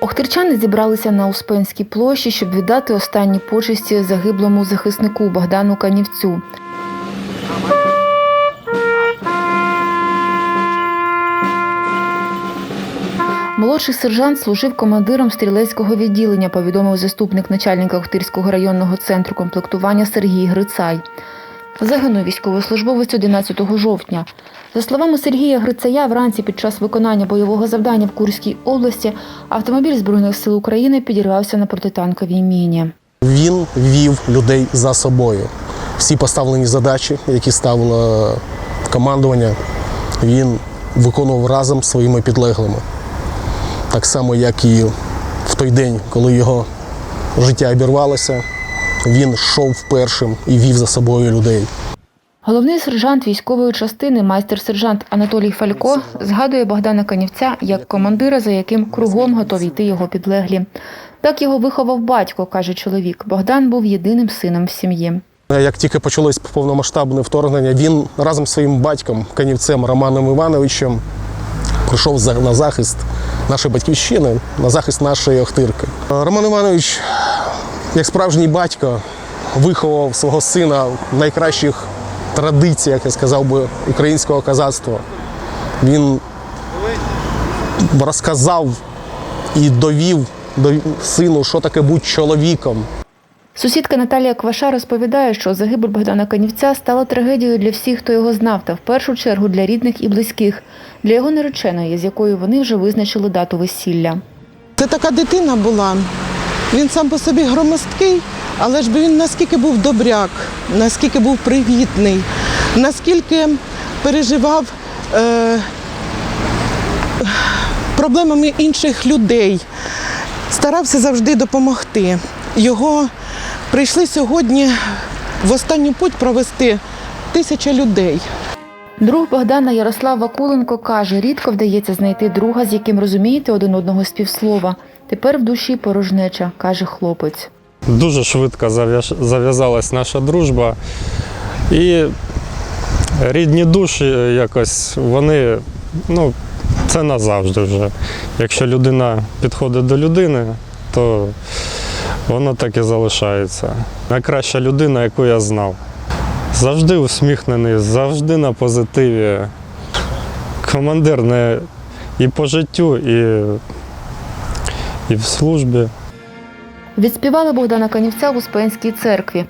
Охтирчани зібралися на Успенській площі, щоб віддати останні почесті загиблому захиснику Богдану Канівцю. Молодший сержант служив командиром стрілецького відділення, повідомив заступник начальника Охтирського районного центру комплектування Сергій Грицай. Загинув військовослужбовець 11 жовтня. За словами Сергія Грицая, вранці під час виконання бойового завдання в Курській області автомобіль Збройних сил України підірвався на протитанковій міні. Він вів людей за собою. Всі поставлені задачі, які ставило командування, він виконував разом своїми підлеглими. Так само, як і в той день, коли його життя обірвалося, він йшов першим і вів за собою людей. Головний сержант військової частини, майстер-сержант Анатолій Фалько, згадує Богдана Канівця як командира, за яким кругом готові йти його підлеглі. Так його виховав батько, каже чоловік. Богдан був єдиним сином в сім'ї. Як тільки почалось повномасштабне вторгнення, він разом з своїм батьком, канівцем Романом Івановичем, прийшов за- на захист нашої батьківщини, на захист нашої Охтирки. Роман Іванович, як справжній батько, виховав свого сина в найкращих традиціях, я сказав би, українського козацтва. Він розказав і довів до сину, що таке бути чоловіком. Сусідка Наталія Кваша розповідає, що загибель Богдана Канівця стала трагедією для всіх, хто його знав, та в першу чергу для рідних і близьких, для його нареченої, з якою вони вже визначили дату весілля. Це така дитина була. Він сам по собі громоздкий, але ж би він наскільки був добряк, наскільки був привітний, наскільки переживав е, проблемами інших людей, старався завжди допомогти. Його прийшли сьогодні в останню путь провести тисяча людей. Друг Богдана Ярослав Вакуленко каже, рідко вдається знайти друга, з яким розумієте один одного з півслова. Тепер в душі порожнеча, каже хлопець. Дуже швидко зав'язалась наша дружба. І рідні душі якось вони, ну, це назавжди вже. Якщо людина підходить до людини, то воно так і залишається. Найкраща людина, яку я знав. Завжди усміхнений, завжди на позитиві. Командир не і по життю, і, і в службі. Відспівали Богдана Канівця в Успенській церкві.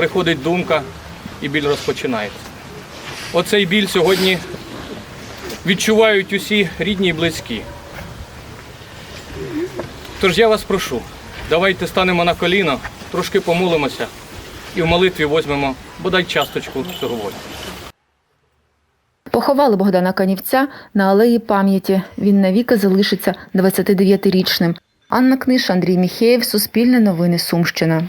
приходить думка і біль розпочинається. Оцей біль сьогодні відчувають усі рідні і близькі. Тож я вас прошу, давайте станемо на коліна, трошки помолимося і в молитві візьмемо бодай часточку цього болю. Поховали Богдана Канівця на алеї пам'яті. Він навіки залишиться 29-річним. Анна Книж, Андрій Міхеєв, Суспільне новини Сумщина.